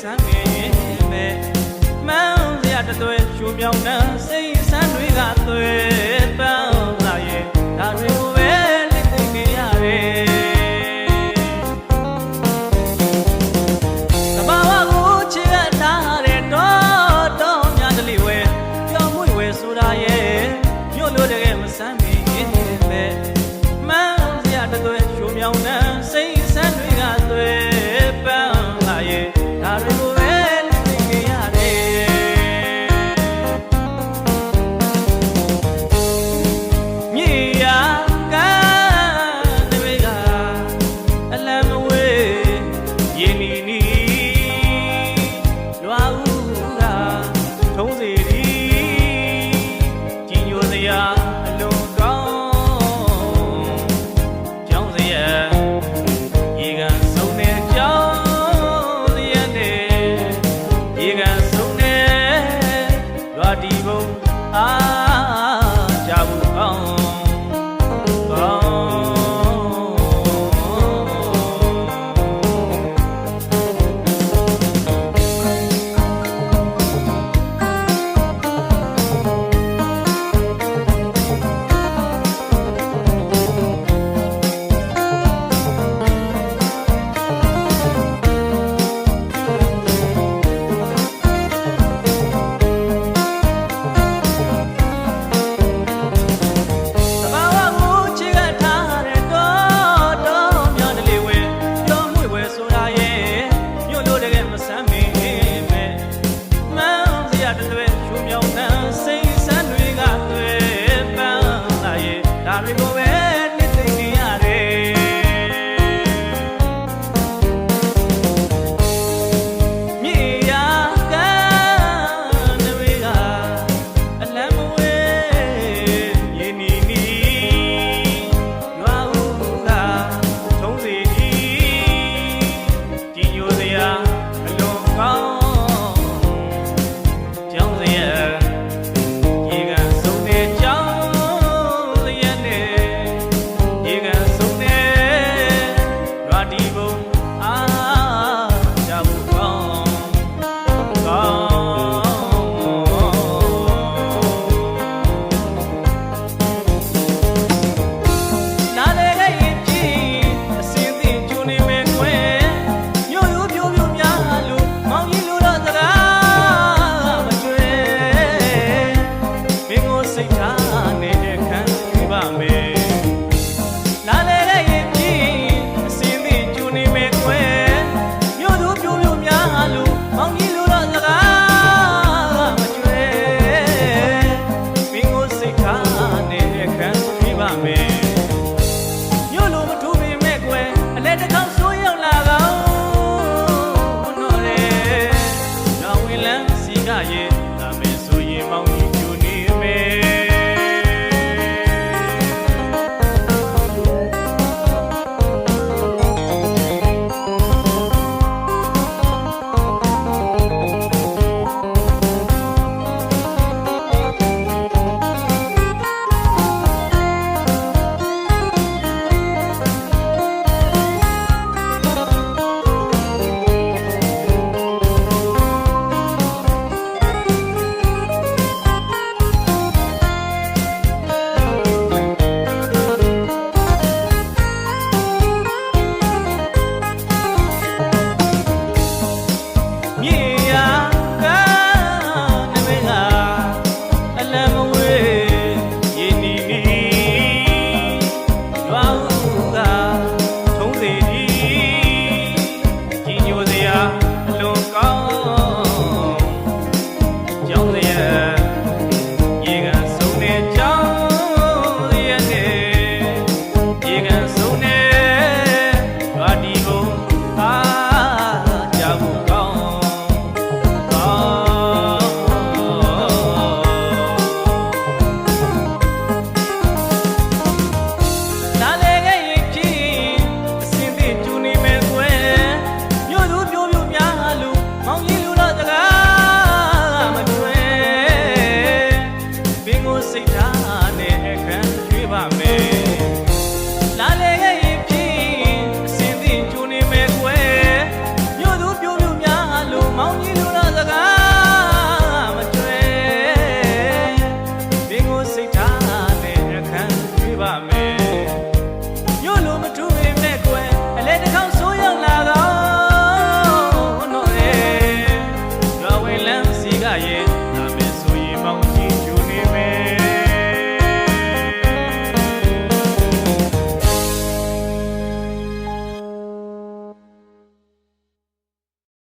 ဆန်းငယ်ရင်ပဲမန်းစရာတသွဲရှူမြောင်းနှံစိတ်ဆန်းတွေကသွဲပန်းလာရဲ့ဒါတွေကိုပဲလက်သိငယ်ရတယ်သဘာဝကိုချစ်ရတာတဲ့တော့တော့များတလိဝဲပြောင်းမွေဝဲဆိုတာရဲ့ Ah.